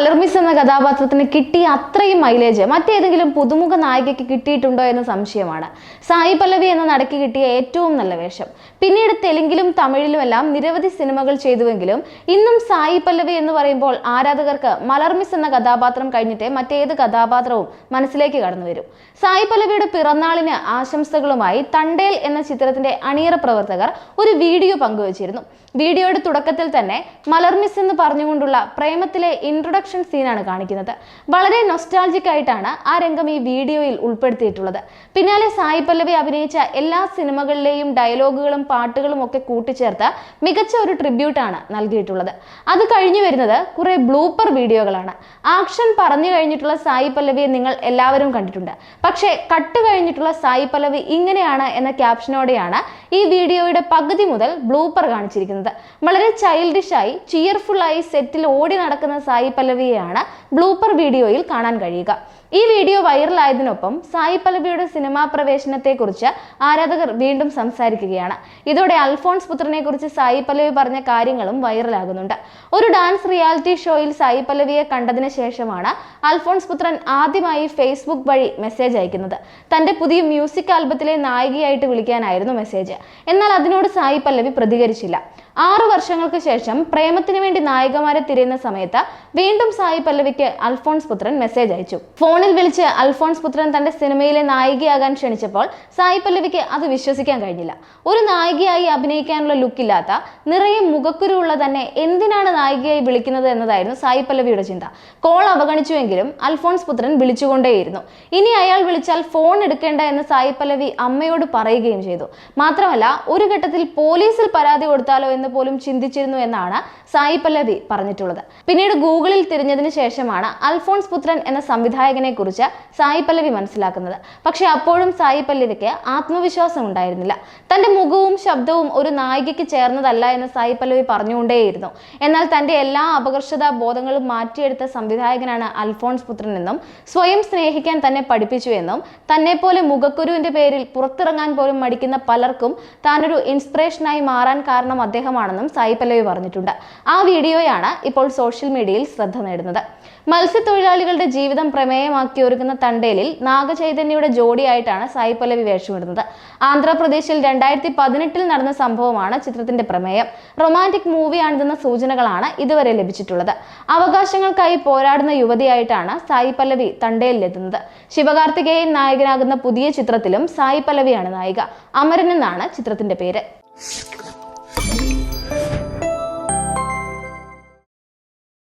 മലർന്നു മലർമിസ് എന്ന കഥാപാത്രത്തിന് കിട്ടിയ അത്രയും മൈലേജ് മറ്റേതെങ്കിലും പുതുമുഖ നായികയ്ക്ക് കിട്ടിയിട്ടുണ്ടോ എന്ന സംശയമാണ്. സായി പല്ലവി എന്ന നടക്ക് കിട്ടിയ ഏറ്റവും നല്ല വേഷം. പിന്നീട് തെലുങ്കിലും തമിഴിലുമെല്ലാം നിരവധി സിനിമകൾ ചെയ്തുവെങ്കിലും ഇന്നും സായി പല്ലവി എന്ന് പറയുമ്പോൾ ആരാധകർക്ക് മലർമിസ് എന്ന കഥാപാത്രം കഴിഞ്ഞിട്ടേ മറ്റേത് കഥാപാത്രവും മനസ്സിലേക്ക് കടന്നു വരും. സായി പല്ലവിയുടെ പിറന്നാളിന് ആശംസകളുമായി തണ്ടേൽ എന്ന ചിത്രത്തിന്റെ അണിയറ പ്രവർത്തകർ ഒരു വീഡിയോ പങ്കുവച്ചിരുന്നു. വീഡിയോയുടെ തുടക്കത്തിൽ തന്നെ മലർമിസ് എന്ന് പറഞ്ഞുകൊണ്ടുള്ള പ്രേമത്തിലെ ഇൻട്രൊഡക്ഷൻ സീനാണ് കാണിക്കുന്നത്. വളരെ നൊസ്റ്റാൾജിക് ആയിട്ടാണ് ആ രംഗം ഈ വീഡിയോയിൽ ഉൾപ്പെടുത്തിയിട്ടുള്ളത്. പിന്നാലെ സായി പല്ലവി അഭിനയിച്ച എല്ലാ സിനിമകളിലെയും ഡയലോഗുകളും പാട്ടുകളും ഒക്കെ കൂട്ടിച്ചേർത്ത് മികച്ച ഒരു ട്രിബ്യൂട്ടാണ് നൽകിയിട്ടുള്ളത്. അത് കഴിഞ്ഞു വരുന്നത് കുറെ ബ്ലൂപ്പർ വീഡിയോകളാണ്. ആക്ഷൻ പറഞ്ഞു കഴിഞ്ഞിട്ടുള്ള സായി പല്ലവിയെ നിങ്ങൾ എല്ലാവരും കണ്ടിട്ടുണ്ട്. പക്ഷേ കട്ട് കഴിഞ്ഞിട്ടുള്ള സായി പല്ലവി ഇങ്ങനെയാണ് എന്ന ക്യാപ്ഷനോടെയാണ് ഈ വീഡിയോയുടെ പകുതി മുതൽ ബ്ലൂപ്പർ കാണിച്ചിരിക്കുന്നത്. വളരെ ചൈൽഡിഷായി ചിയർഫുള്ളായി സെറ്റിൽ ഓടി നടക്കുന്ന സായി പല്ലവിയെയാണ് ബ്ലൂപ്പർ വീഡിയോയിൽ കാണാൻ കഴിയുക. ഈ വീഡിയോ വൈറലായതിനൊപ്പം സായി പല്ലവിയുടെ സിനിമാ പ്രവേശനത്തെക്കുറിച്ച് ആരാധകർ വീണ്ടും സംസാരിക്കുകയാണ്. ഇതോടെ അൽഫോൺസ് പുത്രനെ കുറിച്ച് സായി പല്ലവി പറഞ്ഞ കാര്യങ്ങളും വൈറലാകുന്നുണ്ട്. ഒരു ഡാൻസ് റിയാലിറ്റി ഷോയിൽ സായി പല്ലവിയെ കണ്ടതിന് ശേഷമാണ് അൽഫോൺസ് പുത്രൻ ആദ്യമായി ഫേസ്ബുക്ക് വഴി മെസ്സേജ് അയക്കുന്നത്. തന്റെ പുതിയ മ്യൂസിക് ആൽബത്തിലെ നായികയായിട്ട് വിളിക്കാനായിരുന്നു മെസ്സേജ്. എന്നാൽ അതിനോട് സായി പല്ലവി പ്രതികരിച്ചില്ല. ആറു വർഷങ്ങൾക്ക് ശേഷം പ്രേമത്തിന് വേണ്ടി നായികമാരെ തിരയുന്ന സമയത്ത് വീണ്ടും സായി പല്ലവിക്ക് അൽഫോൺസ് പുത്രൻ മെസ്സേജ് അയച്ചു. ഫോണിൽ വിളിച്ച് അൽഫോൺസ് പുത്രൻ തന്റെ സിനിമയിലെ നായികയാകാൻ ക്ഷണിച്ചപ്പോൾ സായി പല്ലവിക്ക് അത് വിശ്വസിക്കാൻ കഴിഞ്ഞില്ല. ഒരു നായികയായി അഭിനയിക്കാനുള്ള ലുക്കില്ലാത്ത നിറയെ മുഖക്കുരുള്ള തന്നെ എന്തിനാണ് നായികയായി വിളിക്കുന്നത് എന്നതായിരുന്നു സായി പല്ലവിയുടെ ചിന്ത. കോൾ അവഗണിച്ചുവെങ്കിലും അൽഫോൺസ് പുത്രൻ വിളിച്ചുകൊണ്ടേയിരുന്നു. ഇനി അയാൾ വിളിച്ചാൽ ഫോൺ എടുക്കേണ്ട എന്ന് സായി പല്ലവി അമ്മയോട് പറയുകയും ചെയ്തു. മാത്രമല്ല ഒരു ഘട്ടത്തിൽ പോലീസിൽ പരാതി കൊടുത്താലോ എന്ന് പോലും ചിന്തിച്ചിരുന്നു എന്നാണ് സായി പല്ലവി പറഞ്ഞിട്ടുള്ളത്. പിന്നീട് ഗൂഗിളിൽ തിരിഞ്ഞതിന് ശേഷമാണ് അൽഫോൺസ് പുത്രൻ എന്ന സംവിധായകനെ കുറിച്ച് സായി പല്ലവി മനസ്സിലാക്കുന്നത്. പക്ഷെ അപ്പോഴും സായി പല്ലവിക്ക് ആത്മവിശ്വാസം ഉണ്ടായിരുന്നില്ല. തന്റെ മുഖവും ശബ്ദവും ഒരു നായികയ്ക്ക് ചേർന്നതല്ല എന്ന് സായി പല്ലവി പറഞ്ഞുകൊണ്ടേയിരുന്നു. എന്നാൽ തന്റെ എല്ലാ അപകർഷതാ ബോധങ്ങളും മാറ്റിയെടുത്ത സംവിധായകനാണ് അൽഫോൺസ് പുത്രൻ എന്നും സ്വയം സ്നേഹിക്കാൻ തന്നെ പഠിപ്പിച്ചു എന്നും തന്നെ പോലെ മുഖക്കുരുവിന്റെ പേരിൽ പുറത്തിറങ്ങാൻ പോലും മടിക്കുന്ന പലർക്കും താനൊരു ഇൻസ്പിറേഷനായി മാറാൻ കാരണം അദ്ദേഹമാണെന്നും സായി പല്ലവി പറഞ്ഞിട്ടുണ്ട്. ആ വീഡിയോയാണ് ഇപ്പോൾ സോഷ്യൽ മീഡിയയിൽ ശ്രദ്ധ നേടുന്നത്. മത്സ്യത്തൊഴിലാളികളുടെ ജീവിതം പ്രമേയമാക്കി ഒരുക്കുന്ന തണ്ടേലിൽ നാഗചൈതന്യയുടെ ജോഡിയായിട്ടാണ് സായി പല്ലവി വേഷമിടുന്നത്. ആന്ധ്രാപ്രദേശിൽ രണ്ടായിരത്തി പതിനെട്ടിൽ നടന്ന സംഭവമാണ് ചിത്രത്തിന്റെ പ്രമേയം. റൊമാന്റിക് മൂവിയാണിതെന്ന സൂചനകളാണ് ഇതുവരെ ലഭിച്ചിട്ടുള്ളത്. അവകാശങ്ങൾക്കായി പോരാടുന്ന യുവതിയായിട്ടാണ് സായി പല്ലവി തണ്ടേലിലെത്തുന്നത്. ശിവകാർത്തികേയൻ നായകനാകുന്ന പുതിയ ചിത്രത്തിലും സായി പല്ലവിയാണ് നായിക. അമരൻ എന്നാണ് ചിത്രത്തിന്റെ പേര്.